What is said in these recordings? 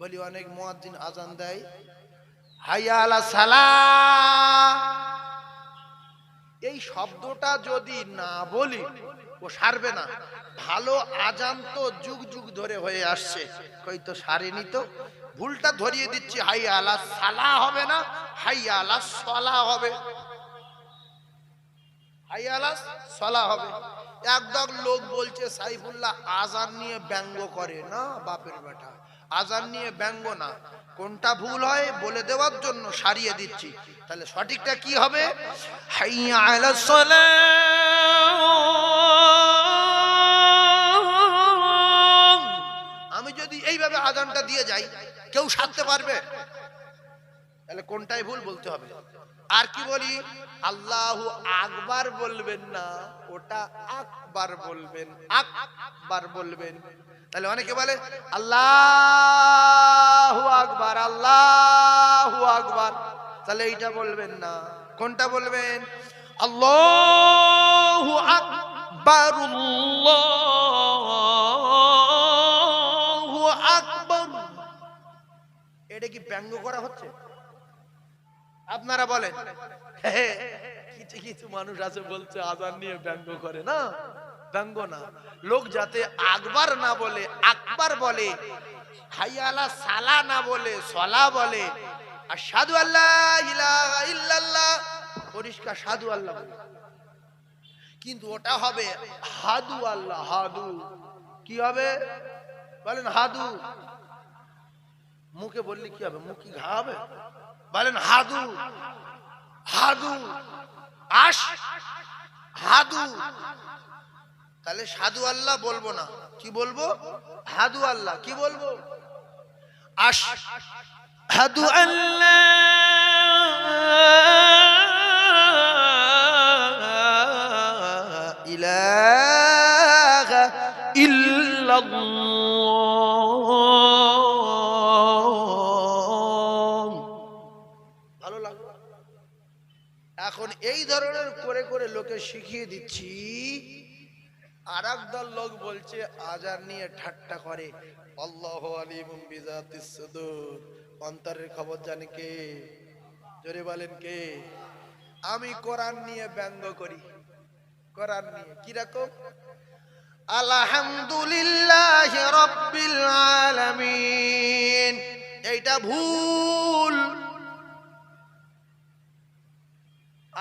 বলি, অনেক মুয়াজ্জিন আজান দেয়। হাইয়ালা সালা। এই শব্দটা যদি না বলি, ও সারবে না। ভালো আজান তো যুগ যুগ ধরে হয়ে আসছে। কই তো সারেনি তো? ভুলটা ধরিয়ে দিচ্ছি, হাইয়া আলা সালা হবে না, হাইয়া আলা সলা হবে। হাইয়া আলা সলা হবে। একদম লোক বলছে, সাইফুল্লাহ আজান নিয়ে ব্যঙ্গ করে। না, বাপের বেটা। আজান নিয়ে ব্যঙ্গ না। কোনটা ভুল হয় বলে দেওয়ার জন্য সারিয়ে দিচ্ছি। তাহলে সঠিকটা কি হবে? আমি যদি এইভাবে আজানটা দিয়ে যাই, কেউ সারতে পারবে? তাহলে কোনটাই ভুল বলতে হবে? আর কি বলি? আল্লাহু আকবার বলবেন না, ওটা আকবার বলবেন আকবার বলবেন। তাহলে অনেকে বলে, আল্লাহু আকবার আল্লাহু আকবার। তাহলে এইটা বলবেন না। কোনটা বলবেন? আল্লাহু আকবার আকবার। এটা কি ব্যঙ্গ করা হচ্ছে? আপনারা বলেন। কিছু কিছু মানুষ আছে বলছে, আজান নিয়ে ব্যঙ্গ করে, না? ব্যঙ্গ না। লোক যাতে আকবার না বলে, আকবার বলে, হাইয়ালা সালা না বলে, সলা বলে আর সাধু আল্লাহ ইলাহা পরিষ্কার সাধু আল্লাহ। কিন্তু ওটা হবে হাদু আল্লাহ, হাদু। কি হবে? বলেন হাদু। মুখে বললে কি হবে? মুখ কি ঘা হবে? বলেন, হাদু হাদু, আশ, হাদু। তাহলে সাধু আল্লাহ বলব না। কি বলব? হাদু আল্লাহ, কি বলব? আশ, হাদু আল্লাহ। ইলাহা ইল্লাল্লাহ। এখন এই ধরনের করে করে লোকে শিখিয়ে দিচ্ছি। আর দল লোক বলছে আজার নিয়ে ঠাট্টা করে। আল্লাহ আলিমুম বিজাতিস সুদূর। অন্তরের খবর জানে কে? জোরে বলেন কে? আমি কোরআন নিয়ে ব্যঙ্গ করি। কোরআন নিয়ে কি রকম? আলহামদুলিল্লাহ রব্বিল আলামিন। এইটা ভুল।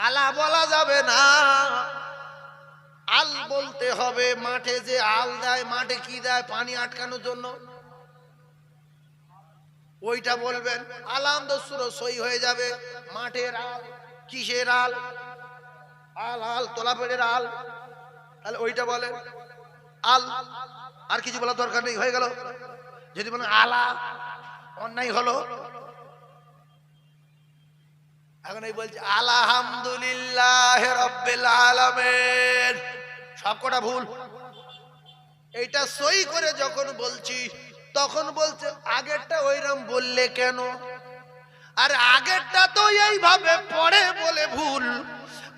আলা বলা যাবে না। আল বলতে হবে মাঠে যে আল দেয়, মাঠে কি দেয়, পানি আটকানোর জন্য। ওইটা বলবেন, আলাম দস্যুর সই হয়ে যাবে। মাঠের আল, কিসের আল? আল আল তোলা পেড়ের আল। তাহলে ওইটা বলেন, আল। আর কিছু বলার দরকার নেই, হয়ে গেল। যদি বলেন আলা, অন্যায় হলো এখন এই বলছে, আলহামদুলিল্লাহ রব্বিল আলামিন। সবকটা ভুল। এইটা সই করে যখন বলছি, তখন বলছে, আগেরটা ওইরকম বললে কেন? আর আগেরটা তো এইভাবে পড়ে বলে ভুল।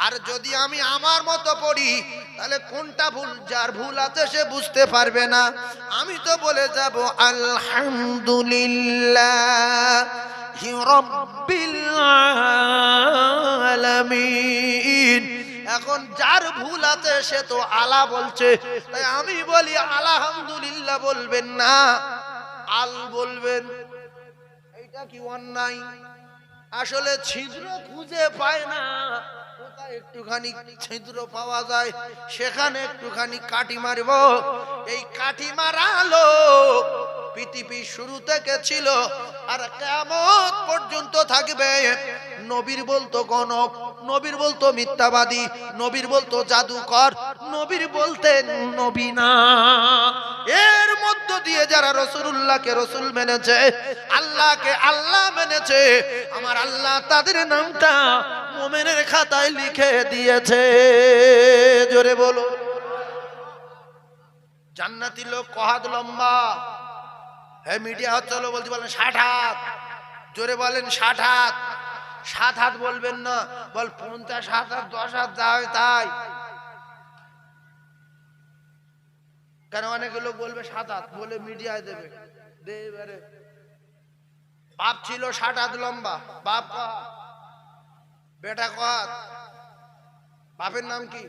আর যদি আমি আমার মতো পড়ি, তাহলে কোনটা ভুল? যার ভুল আছে সে বুঝতে পারবে না। আমি তো বলে যাব, আলহামদুলিল্লাহ। এখন যার ভুল আছে সে তো আলা বলছে। তাই আমি বলি, আলহামদুলিল্লাহ বলবেন না। আল বলবেন। এইটা কি অন্যায়? আসলে ছিদ্র খুঁজে পায় না। কোথায় একটুখানি ছিদ্র পাওয়া যায়, সেখানে একটুখানি কাটি মারব। এই কাটি মারালো পৃথিবী শুরু থেকে ছিল আর কেমন পর্যন্ত থাকবে? নবীর বলতো গণক, নবীর বলতো মিথ্যাবাদী, নবীর বলতো জাদুকর, নবীর বলতেন নবীনা এর মধ্য দিয়ে যারা রসুল্লাহকে রসুল মেনেছে, আল্লাহকে আল্লাহ মেনেছে, আমার আল্লাহ তাদের নামটা মোমেনের খাতায় লিখে দিয়েছে। জোরে বলো। জান্নাতি লোক কহাদ লম্বা। হ্যাঁ মিডিয়া হচ্ছে হলো বলতে বলেন, ষাট হাত। জোরে বলেন, ষাট হাত। সাত হাত বলবেন না। বল, পঞ্চাশ হাত আর দশ হাত যা হয় তাই। কেন অনেক লোক বলবে সাত হাত। বলে মিডিয়ায় দেবে। দে বাপ ছিল ষাট হাত লম্বা। বাপ বেটা কত বাপের নাম কি?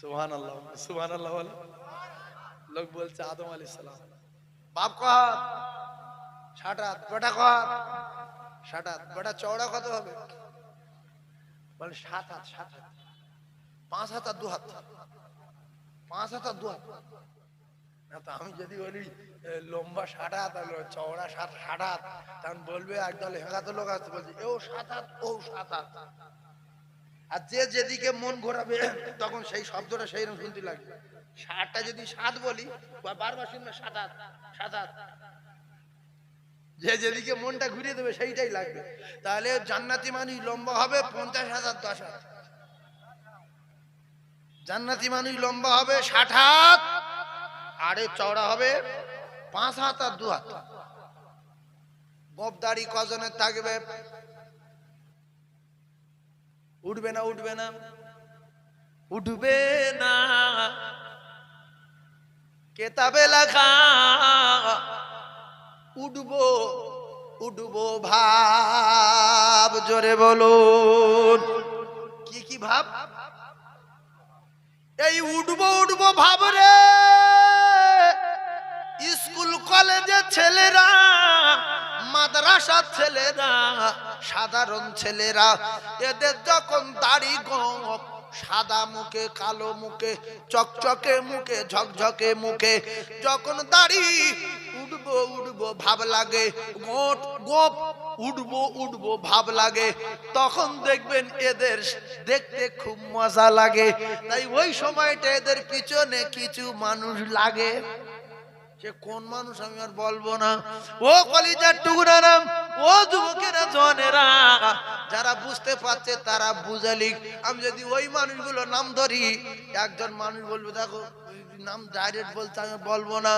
সুহান আল্লাহ সুহান আল্লাহ লোক বলছে আদম আলী সালাম। বাপ কত ষাট হাত বেটা কত ষাট হাত বেটা চওড়া কত হবে? বলে সাত হাত সাত হাত। পাঁচ হাত আর দু হাত। পাঁচ হাত আর দু হাত। না তো আমি যদি বলি লম্বা ষাট হাত চওড়া সাত ষাট হাত তখন বলবে একদল হেঁকাতে লোক আসতে বলছে ও সাত হাত ও সাত হাত। আর যে যেদিকে মন ঘোরাবে, তখন সেই শব্দটা সেই রকম শুনতে লাগবে। ষাটটা যদি সাত বলি বারবার শুনবে, সাত হাত সাত যে যেদিকে মনটা ঘুরিয়ে দেবে, সেইটাই লাগবে। তাহলে জান্নাতি মানুষ লম্বা হবে, পঞ্চাশ হাজার, দশ হাত জান্নাতি মানুষ লম্বা হবে, ষাট হাত। আরে চওড়া হবে, পাঁচ হাত আর দু হাত। গোপদাড়ি কজনের থাকবে? উঠবে না উঠবে না। উঠবে না। কেতাবে লেখা উঠবো উঠবো ভাব, জোরে বলুন। কি কি ভাব? এই উঠবো উঠবো ভাব রে। স্কুল কলেজের ছেলেরা মাদ্রাসার ছেলেরা, সাধারণ ছেলেরা, এদের যখন দাড়ি গপ সাদা মুখে, কালো মুখে, চকচকে মুখে, ঝকঝকে মুখে, যখন দাড়ি উঠবো উঠবো, ভাব লাগে, গোট, গোপ, উঠবো উঠবো, ভাব লাগে, তখন দেখবেন এদের দেখতে খুব মজা লাগে। তাই ওই সময়টা এদের পিছনে কিছু মানুষ লাগে। সে কোন মানুষ আমি আর বলব না। ও কলিজার টুকুরা নাম ও যুবকেরা, জনেরা, যারা বুঝতে পারছে তারা বুঝালিক আমি যদি ওই মানুষগুলো নাম ধরি, একজন মানুষ বলব, দেখো, নাম ডাইরেক্ট বলতে আমি বলব না।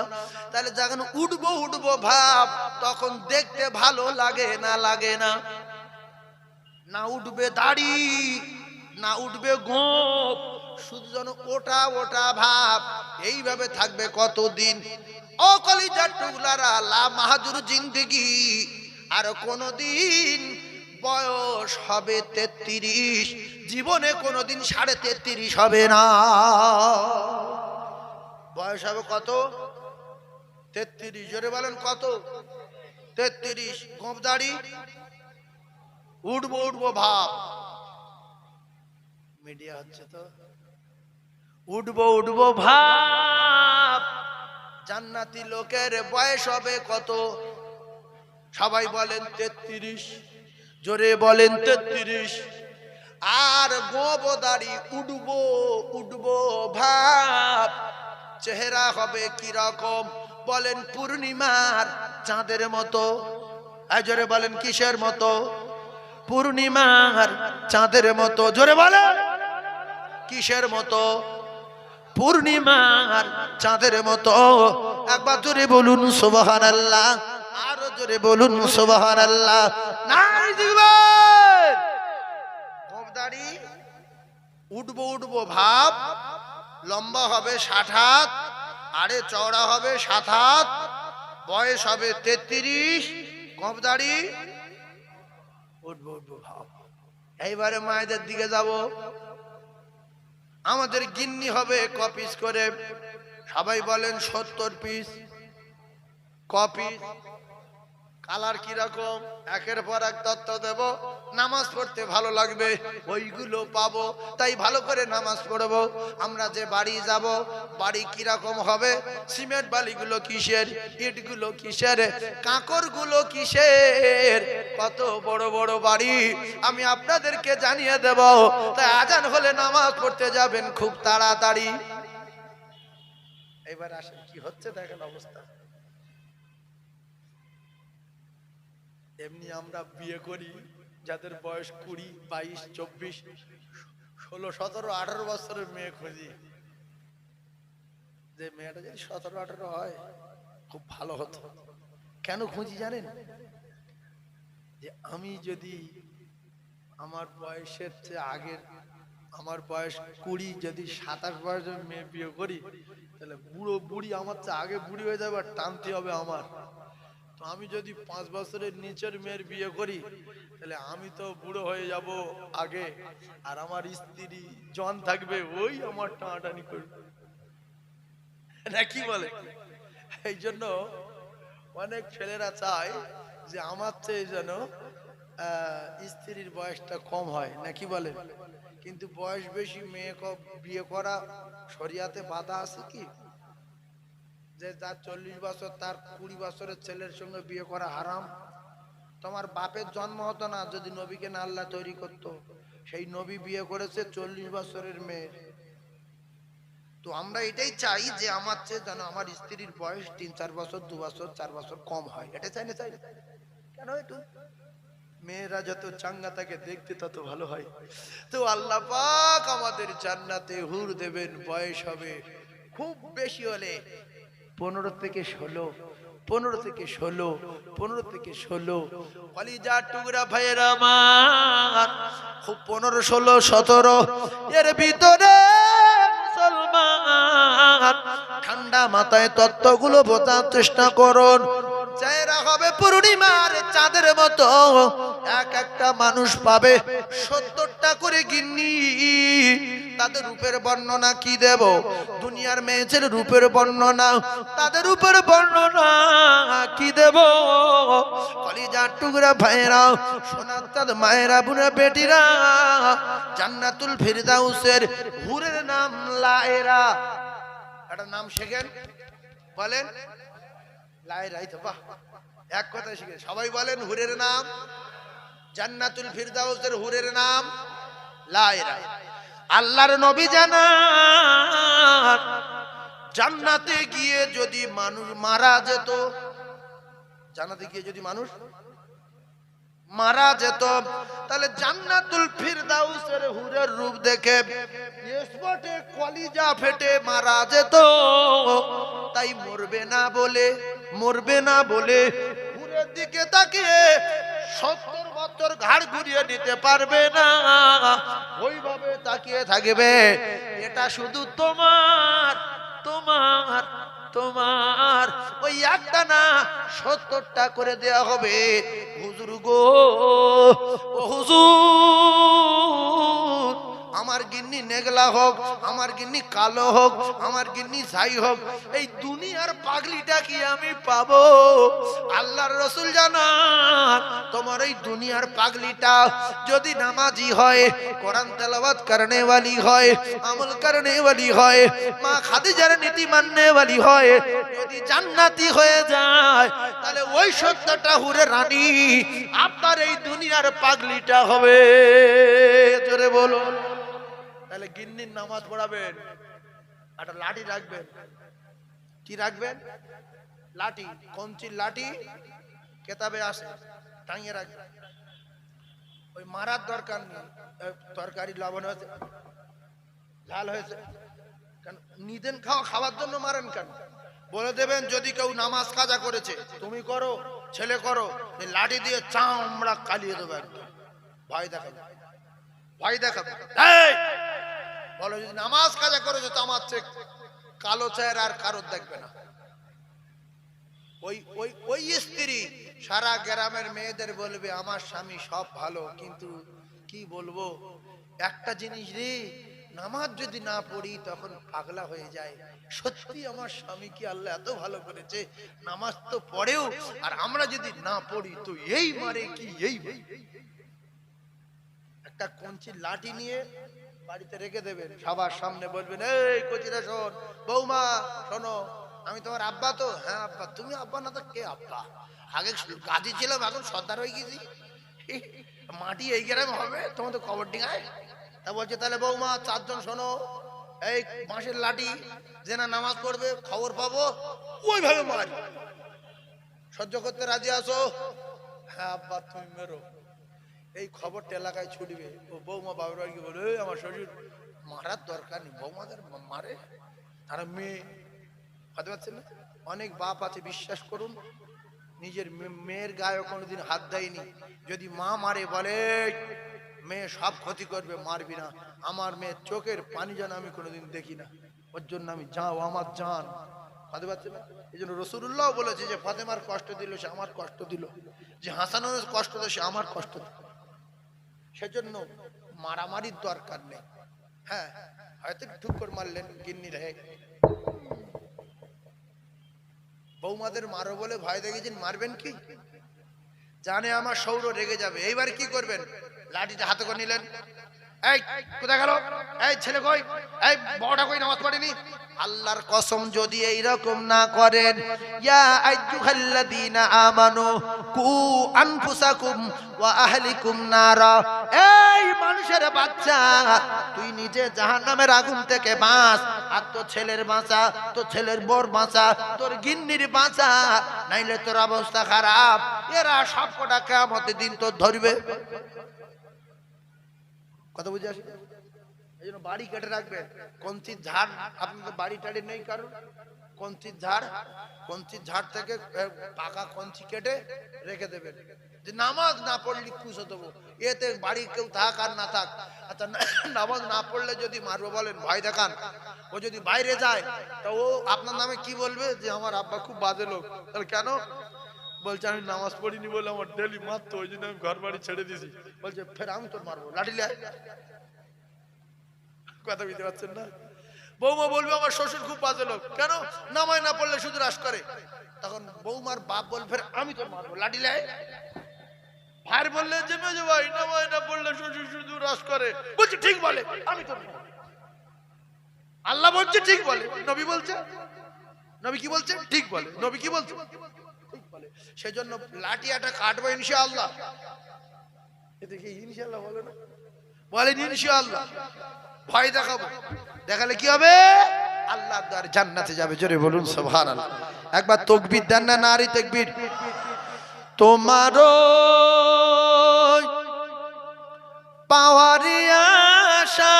তাহলে যখন উঠবো উঠবো ভাব, তখন দেখতে ভালো লাগে না লাগে না। না উঠবে দাড়ি, না উঠবে গোপ, শুধু যেন ওটা ওটা ভাব। এইভাবে থাকবে কতদিন? ও কলিজার টুকলারা, লা মাহাজুর জিন্দিগি। আর কোনদিন বয়স হবে তেত্রিশ, জীবনে কোনোদিন সাড়ে তেত্রিশ হবে না। বয়স হবে কত? তেত্রিশ, জোরে বলেন কত? তেত্রিশ গোপ দাড়ি উঠবো উঠবো ভাব। মিডিয়া হচ্ছে তো। উঠবো উঠবো ভাব। জান্নাতি লোকের বয়স হবে কত? সবাই বলেন তেত্রিশ। জোরে বলেন তেত্রিশ। আর গোব গোবদারি উঠবো উঠবো ভাব। চেহারা হবে কি রকম বলেন পূর্ণিমার চাঁদের মতো। জোরে বলেন কিসের মতো? পূর্ণিমার চাঁদের মতো। জোরে বলেন। কিসের মতো? পূর্ণিমার চাঁদের মতো। একবার জোরে বলুন সুবহান আল্লাহ আরও জোরে বলুন সুবহান আল্লাহ উঠবো উঠবো, ভাব। লম্বা হবে ষাট হাত আরে চওড়া হবে সাত হাত, বয়স হবে তেত্রিশ। গোবদাড়ি উঠবো উঠবো, ভাব। এইবারে মায়েদের দিকে যাব। আমাদের গিন্নি হবে ক পিস করে? সবাই বলেন সত্তর পিস ক পিস কালার কীরকম একের পর এক তত্ত্ব দেব। নামাজ পড়তে ভালো লাগবে, ওইগুলো পাবো। তাই ভালো করে নামাজ পড়ব। আমরা যে বাড়ি যাব, বাড়ি কীরকম হবে? সিমেন্ট বালিগুলো কিসের? ইটগুলো কিসের? কাঁকরগুলো কিসের? কত বড় বড় বাড়ি। আমি আপনাদেরকে জানিয়ে দেব। তাই আজান হলে নামাজ পড়তে যাবেন খুব তাড়াতাড়ি। এবার আসেন, কি হচ্ছে দেখেন অবস্থা। এমনি আমরা বিয়ে করি, যাদের বয়স কুড়ি, বাইশ, চব্বিশ, ষোলো, সতেরো, আঠারো বছরের মেয়ে খুঁজি। যে মেয়েটা যদি সতেরো, আঠারো হয়, খুব ভালো হতো। কেন খুঁজি জানেন? যে আমি যদি আমার বয়সের চেয়ে আগের, আমার বয়স কুড়ি, যদি সাতাশ বয়সের মেয়ে বিয়ে করি, তাহলে বুড়ো বুড়ি আমার চেয়ে আগে বুড়ি হয়ে যাবে আর টানতে হবে আমার। আমি যদি পাঁচ বছরের নিচের মেয়ের বিয়ে করি, তাহলে আমি তো বুড়ো হয়ে যাব আগে। আর আমার স্ত্রী জন থাকবে, ওই আমার টানাটানি করবে। না, কি বলে? এই জন্য অনেক ছেলেরা চায় যে আমার চেয়ে যেন স্ত্রীর বয়সটা কম হয়। নাকি বলে? কিন্তু বয়স বেশি মেয়ে বিয়ে করা, শরিয়াতে বাধা আছে কি? যে যার চল্লিশ বছর, তার কুড়ি বছরের ছেলের সঙ্গে বিয়ে করা হারাম। তোমার বাপের জন্ম হতো না যদি নবীকে না আল্লাহ তৈরি করতো। সেই নবী বিয়ে করেছে চল্লিশ বছরের মেয়ে। তো আমরা এটাই চাই যে আমার চেয়ে যেন আমার স্ত্রীর বয়স তিন, চার বছর, দু বছর, চার বছর কম হয়। এটা চাই না, চাই? কেন একটু? মেয়েরা যত চাঙ্গা থাকে দেখতে তত ভালো হয়। তো আল্লাহ পাক আমাদের জান্নাতে হুর দেবেন, বয়স হবে খুব বেশি হলে। পনেরো থেকে ষোলো, পনেরো থেকে ষোলো, পনেরো থেকে ষোলো। কলিজা টুকরা ভাইয়ের আমার, খুব পনেরো, ষোলো, সতেরো। এর ভিতরে ঠান্ডা মাথায় তত্ত্বগুলো বোঝার চেষ্টা করুন। চেহারা হবে পূর্ণিমার চাঁদের মতো। এক একটা মানুষ পাবে সত্তরটা করে গিন্নি। তাদের রূপের বর্ণনা কি দেব? দুনিয়ার মেয়েছের রূপের বর্ণনা, তাদের রূপের বর্ণনা কি দেব? কলিজার টুকরা ভাইরা সোনার চাঁদ মায়েরা, বুড়া বেটিরা, জান্নাতুল ফিরদাউসের হুরের নাম লায়রা। একটা নাম শেখেন, বলেন। লায়রাই তো, বাহ। এক কথা শিখে সবাই বলেন হুরের নাম। জান্নাতুল ফিরদাউসের হুরের নাম লায়রা আল্লাহর নবী জানান জান্নাতে গিয়ে যদি মানুষ মারা যেত, জান্নাতে গিয়ে যদি মানুষ মারা যেত, তাহলে জান্নাতুল ফিরদাউসের হুরের রূপ দেখে স্পটে কলিজা ফেটে মারা যেত। তাই মরবে না বলে, মরবে না বলে হুরের দিকে তাকিয়ে সত্তর বছর ঘাড় ঘুরিয়ে নিতে পারবে না। ওইভাবে তাকিয়ে থাকবে। এটা শুধু তোমার তোমার তোমার। ওই একটা না সত্তরটা করে দেয়া হবে। হুজুর গো হুজুর। আমার গিন্নি নেগলা হোক আমার গিন্নি কালো হোক আমার গিন্নি ছাই হোক এই দুনিয়ার পাগলিটা কি আমি পাবো আল্লাহর রসুল জানান তোমার এই দুনিয়ার পাগলিটা যদি নামাজি হয় কোরআন তেলাওয়াত করনে वाली হয় আমল করনে वाली হয় মা খাদিজার নীতি মাননে वाली হয় যদি জান্নাতি হয়ে যায় তাহলে ওই সত্যটা হুরে রানী আপনার এই দুনিয়ার পাগলিটা হবে জোরে বলুন তাহলে গিন্নির নামাজ পড়াবেন। একটা লাঠি রাখবেন। কি রাখবেন? লাঠি। কঞ্চির লাঠি কেতাবে আসে, টাঙিয়ে রাখবেন। ওই মারার দরকার নেই। তরকারি লবণ হয়েছে, লাল হয়েছে। কেন, নিদেন খাওয়া, খাওয়ার জন্য মারেন কেন? বলে দেবেন, যদি কেউ নামাজ কাজা করেছে, তুমি করো, ছেলে করো লাঠি দিয়ে চামড়া কালিয়ে দেবো একদম। ভয় দেখাবে। ভয় দেখাবে! বলো, যদি নামাজ কাজা করেছে তো আমার চেয়ে কালো চেহারা আর কারোর দেখবে না। ওই ওই ওই স্ত্রী সারা গ্রামের মেয়েদের বলবে, আমার স্বামী সব ভালো, কিন্তু কি বলব? একটা জিনিস রে, নামাজ যদি না পড়ি তখন পাগলা হয়ে যায়। সত্যি আমার স্বামী কি আল্লাহ এত ভালো করেছে? নামাজ তো পড়েও, আর আমরা যদি না পড়ি তো এই মারে কি, এই একটা কঞ্চির লাঠি নিয়ে বাড়িতে রেখে দেবেন। সবার সামনে বলবেন, এই কচিরা শোন, বৌমা, শোনো, আমি তোমার আব্বা তো। হ্যাঁ আব্বা, তুমি আব্বা না তো কে আব্বা? আগে গাদি ছিলাম, এখন সর্দার হয়ে গেছি। মাটি এই গ্রামে হবে, তোমার তো খবর ডিঙায় তা বলছে, তাহলে বৌমা, চারজন শোনো, এই বাঁশের লাঠি যে না নামাজ পড়বে, খবর পাবো, ওইভাবে মারি। সহ্য করতে রাজি আছো? হ্যাঁ আব্বা, তুমি মেরো। এই খবরটা এলাকায় ছুটবে। ও বৌমা বাবার বাড়িকে বলে "এই, আমার শ্বশুর মারার দরকার নেই বৌমাদের মারে? তারা মেয়ে হতে পারছেন না? অনেক বাপ আছে বিশ্বাস করুন নিজের মেয়ের গায়ে কোনোদিন হাত দেয়নি। যদি মা মারে বলে মেয়ে সব ক্ষতি করবে মারবি না। আমার মেয়ের চোখের পানি যেন আমি কোনোদিন দেখি না। ওর জন্য আমি যাও আমার জান। বুঝতে পারছেন না? এই জন্য রসুল্লাহ বলেছে যে ফাতেমার কষ্ট দিল সে আমার কষ্ট দিল। যে হাসানের কষ্ট দিল সে আমার কষ্ট দিল। সেজন্য মারামারির দরকার নেই। হ্যাঁ হয়তো ঠুক করে মারলেন, গিন্নি রে। বৌমাদের মারো বলে ভয় দেখেছেন মারবেন কি? জানে আমার সৌর রেগে যাবে। এইবার কি করবেন? লাঠিটা হাতে করে নিলেন। এই, কোথায় গেল? এই, ছেলে কই? এই, বড়টা কই? নামাজ পড়েনি? আল্লাহর কসম যদি এই রকম না করেন, ইয়া আইয়ুহাল্লাযীনা আমানু কু আনফুসাকুম ওয়া আহলিকুম নারা। এই মানুষের বাচ্চা, তুই নিজে জাহান্নামের আগুন থেকে বাঁচ। আর তোর ছেলের বাঁচা, তোর ছেলের বর বাঁচা, তোর গিন্নির বাঁচা, নাইলে তোর অবস্থা খারাপ। এরা সব কটা কেমতের দিন তোর ধরবে। কথা বুঝে আসে? এই জন্য বাড়ি কেটে রাখবেন। কঞ্চির ঝাড় আপনাদের বাড়ি টাড়ি নেই কারণ কঞ্চির ঝাড় কঞ্চির ঝাড় থেকে পাকা কঞ্চি কেটে রেখে দেবেন। যে নামাজ না পড়লে খুশো দেবো এতে বাড়ি কেউ থাক আর না থাক। আচ্ছা নামাজ না পড়লে যদি মারবো বলেন, ভয় দেখান। ও যদি বাইরে যায়, তা ও আপনার নামে কি বলবে? যে আমার আব্বা খুব বাজে লোক। তাহলে কেন? বলছে, আমি নামাজ পড়িনি বলে আমার ডেলি মারতো। ওই জন্য আমি ঘর বাড়ি ছেড়ে দিয়েছি। বলছে, ফের আমি তোর মারবো। লাঠি। কথা বুঝতে পারছেন না? বৌমা বলবে, আমার শ্বশুর খুব বাজে লোক। কেন? নামায় না পড়লে শুধু রাস করে। তখন বৌমার বাপ বল ফের আমি তোর মারবো লাঠি লে ভাই বললে, যে মেজে ভাই, নামায় না পড়লে শ্বশুর শুধু রাস করে। বলছে, ঠিক বলে, আমি তোর আল্লাহ বলছে, ঠিক বলে। নবী বলছে। নবী কি বলছে? ঠিক বলে। নবী কি বলছে? ঠিক বলে। সেজন্য লাঠিয়াটা কাটবো ইনশাআল্লাহ। এতে কি ইনশাআল্লাহ বলে না? বলেন ইনশাআল্লাহ। ভয় দেখাবো। দেখালে কি হবে? আল্লাহ দ্বার জান্নাতে যাবে। জোরে বলুন, সুবহানাল্লাহ। একবার তকবীর দেন না, নারী তাকবীর? তোমারও পাওয়ারি আশা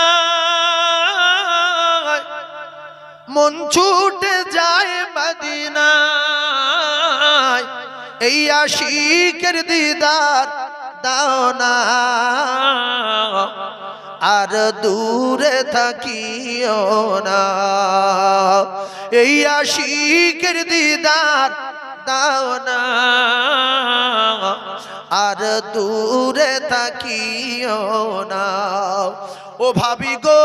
মন ছুটে যায় মদিনায়। এই আশিকের দিদার দাও না। আর দূরে থাকিও না। এই আশিকের দিদার দাও না। আর দূরে থাকিও না। ও ভাবি গো,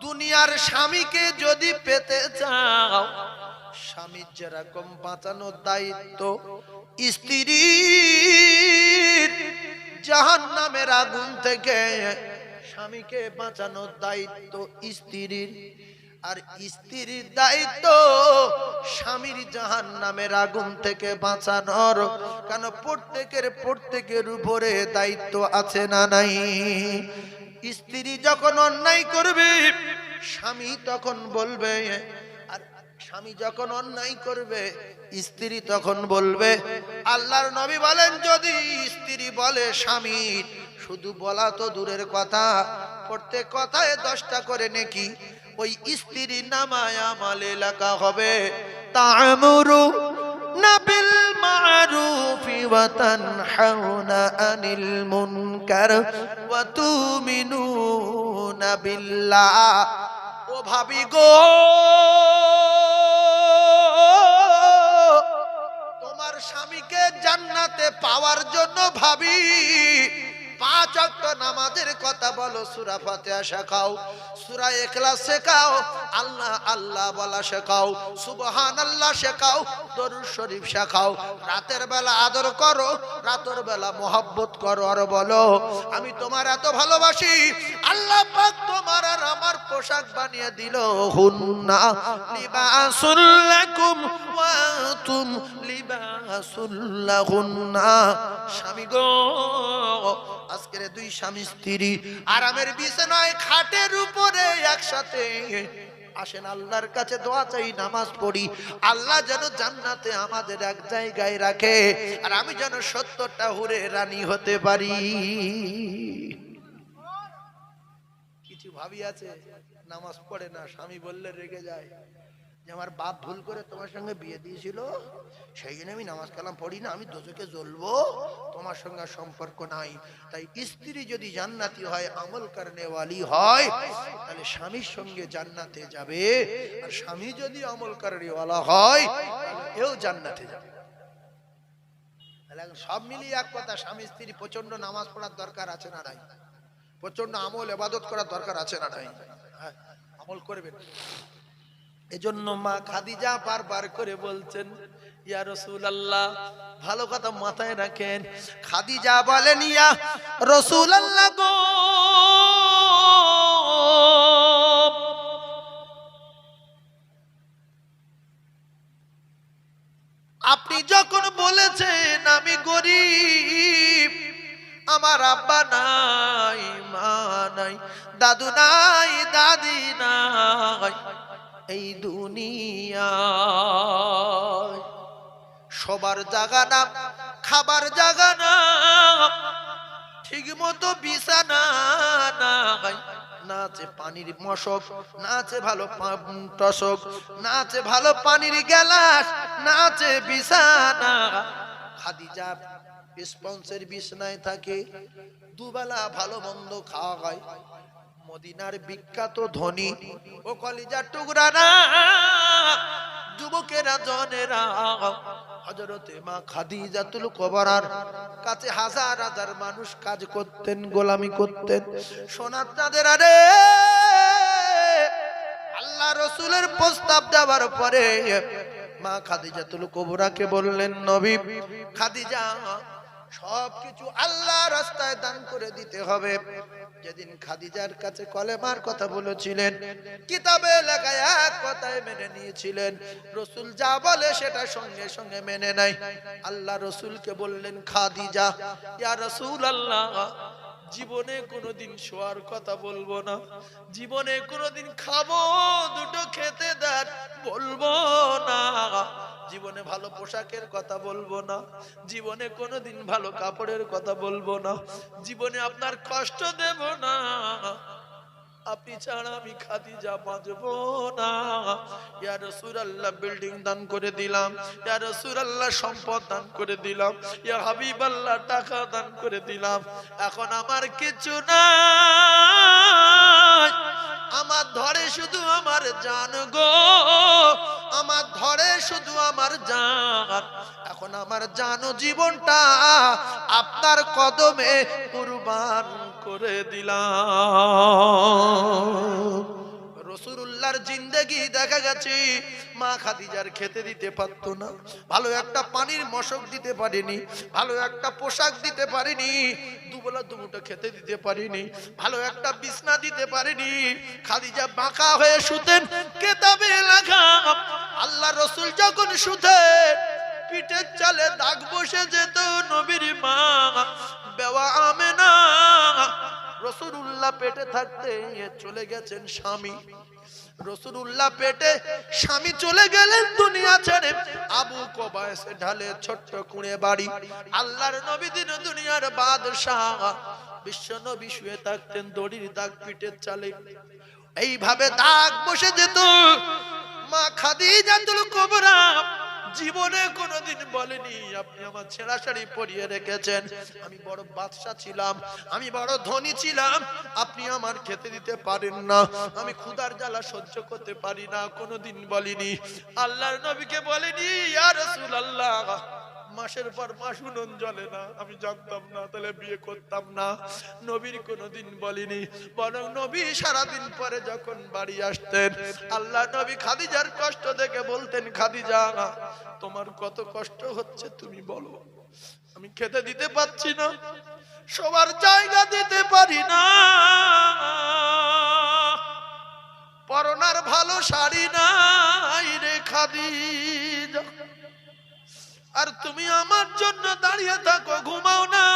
দুনিয়ার স্বামীকে যদি পেতে চাও স্বামীর যেরকম বাঁচানোর দায়িত্ব স্ত্রীর জাহান নামের আগুন থেকে স্বামীকে বাঁচানোর দায়িত্ব স্ত্রীর। আর স্ত্রীর দায়িত্ব স্বামীর জাহান নামের আগুন থেকে বাঁচানোর। কেন প্রত্যেকের প্রত্যেকের উপরে দায়িত্ব আছে না নাই? স্ত্রী যখন অন্যায় করবে, স্বামী তখন বলবে স্বামী যখন অন্যায় করবে, স্ত্রী তখন বলবে, আল্লাহর নবী বলেন, যদি স্ত্রী বলে স্বামী, শুধু বলা তো দূরের কথা প্রত্যেক কথায় দশটা করে নাকি, ওই স্ত্রী নামায় আমাল এলাকা হবে। তামরু নাবিল মারুফি ওয়া তানহাউনা আনিল মুনকার ওয়া তুমিনুনা বিল্লাহ। ও ভাবি গো! জান্নাতে পাওয়ার জন্য ভাবি। পাঁচ অক্ট নামাজের কথা বলো, সুরা ফাতিহা শেখাও, সুরা এখলাস শেখাও, আল্লাহ আল্লাহ বলা শেখাও সুবহান আল্লাহ শেখাও, দরুদ শরীফ শেখাও। রাতের বেলা আদর করো, রাতের বেলা মোহাব্বত করো, আর বলো, আমি তোমার এত ভালোবাসি, আল্লাহ পাক তোমার আর আমার পোশাক বানিয়ে দিল। হুন্না তুম স্বামী গো, আজকের দুই স্বামী স্ত্রী আরামের বিছানায় খাটের উপরে একসাথে আসেন, আল্লাহর কাছে দোয়া চাই, নামাজ পড়ি। আল্লাহ যেন জান্নাতে আমাদের এক জায়গায় রাখে আর আমি যেন সত্তরটা হুরে রানী হতে পারি। কিছু ভাবি আছে, নামাজ পড়ে না, স্বামী বললে রেগে যায়। আমার বাপ ভুল করে তোমার সঙ্গে বিয়ে দিয়েছিল সেই জন্য আমি নামাজ কালাম পড়ি না আমি দোজকে জ্বলবো তোমার সঙ্গে সম্পর্ক নাই। তাই স্ত্রী যদি জান্নাতি হয় আমল কারণেওয়ালি হয় তাহলে স্বামীর সঙ্গে জান্নাতে যাবে। আর স্বামী যদি আমল কারণেওয়ালা হয় এও জান্নাতে যাবে। সব মিলিয়ে এক কথা স্বামী স্ত্রী প্রচণ্ড নামাজ পড়ার দরকার আছে না নাই? প্রচণ্ড আমল এবাদত করার দরকার আছে না নাই? হ্যাঁ, আমল করবেন। এজন্য মা খাদিজা বারবার করে বলছেন, ইয়া রসুল আল্লাহ ভালো কথা মাথায় রাখেন। খাদিজা বলেন, ইয়া রসুল আল্লাহ গো, আপনি যখন বলেছেন আমি গরিব, আমার আব্বা নাই, মা নাই, দাদু নাই, দাদি নাই এই দুনিয়া সবার জায়গা না, খাবার জায়গা না ঠিক মতো বিছানা না পানির মশক, না আছে ভালো টসক, না আছে ভালো পানির গ্যালাস, না আছে বিছানা। খাদিজা স্পন্সের বিছনায় থাকে, দুবেলা ভালো মন্দ খাওয়া হয়। মদিনার বিখ্যাত ধনী। ও কলিজার টুকরা না, যুবকেরা জনেরা। হজরতে মা খাদিজাতুল কবরার কাছে হাজার হাজার মানুষ কাজ করতেন, গোলামি করতেন। সোনার চাঁদের আরে আল্লাহ রসুলের প্রস্তাব দেওয়ার পরে মা খাদিজাতুল কবরাকে বললেন, নবী, খাদিজা, সবকিছু আল্লাহ রাস্তায় দান করে দিতে হবে। যেদিন খাদিজার কাছে কলেমার কথা বলেছিলেন, কিতাবে লেখায় এক কথায় মেনে নিয়েছিলেন, রসুল যা বলে সেটা সঙ্গে সঙ্গে মেনে নাই আল্লাহ রসুলকে বললেন, খাদিজা, ইয়া রসুল আল্লাহ জীবনে কোনোদিন শোয়ার কথা বলব না, জীবনে কোনোদিন খাব, দুটো খেতে দেন, বলব না। জীবনে ভালো পোশাকের কথা বলব না। জীবনে কোনোদিন ভালো কাপড়ের কথা বলব না। জীবনে আপনার কষ্ট দেব না। আপনি ছাড়া আমি খাদিজা বাঁচবো না। ইয়া রাসূলুল্লাহ বিল্ডিং দান করে দিলাম। ইয়া রাসূলুল্লাহ, সম্পদ দান করে দিলাম। ইয়া হাবিবাল্লাহ, টাকা দান করে দিলাম। এখন আমার কিছু নাই। আমার ধরে শুধু আমার জান গো। আমার ধরে শুধু আমার জান। এখন আমার জানো জীবনটা আপনার কদমে কুরবান করে দিলাম। রসুল্লাহর জিন্দেগি দেখা গেছে মা খাদিজার খেতে দিতে পারতো না। ভালো একটা পানির মশক দিতে পারেনি, ভালো একটা পোশাক দিতে পারেনি, দুবেলা দুমুটো খেতে দিতে পারিনি, ভালো একটা বিছনা দিতে পারেনি। খাদিজা বাঁকা হয়ে শুতেন, কেতাবে লেখা আল্লাহ রসুল যখন শুতেন, পিঠের চালে দাগ বসে যেত নবীর মা। বেওয়া আমেনা রসুল্লাহ পেটে থাকতে চলে গেছেন স্বামী। রসুল্লাহ পেটে স্বামী চলে গেলেন দুনিয়া ছেড়ে। আবু কবায়সে ঢালে ছোট্ট কুঁড়ে বাড়ি। আল্লাহর নবী দিন দুনিয়ার বাদশাহ। বিশ্ব নবী শুয়ে থাকতেন দড়ির দাগ পিঠের চালে। এইভাবে দাগ বসে যেত। মা খাদি খাদিজাতুল কুবরা জীবনে কোনোদিন বলেনি, আপনি আমার ছেঁড়া শাড়ি পরিয়ে রেখেছেন। আমি বড় বাদশা ছিলাম, আমি বড় ধনী ছিলাম। আপনি আমার খেতে দিতে পারেন না, আমি ক্ষুধার জ্বালা সহ্য করতে পারি না। কোনোদিন বলিনি। আল্লাহর নবীকে বলেনি, ইয়া রাসূলুল্লাহ মাসের পর মাস উনুন জ্বলে না, আমি জানতাম না, তাহলে বিয়ে করতাম না। নবীর কোনোদিন বলিনি, বরং নবী সারাদিন পরে যখন বাড়ি আসতেন, আল্লাহ নবী খাদিজার কষ্ট দেখে বলতেন, খাদিজা, তোমার কত কষ্ট হচ্ছে তুমি বলো। আমি খেতে দিতে পারছি না সবার জায়গা দিতে পারি না। পরনার ভালো শাড়ি নাই রে খাদিজা। আর তুমি আমার জন্য দাঁড়িয়ে থাকো ঘুমাও না।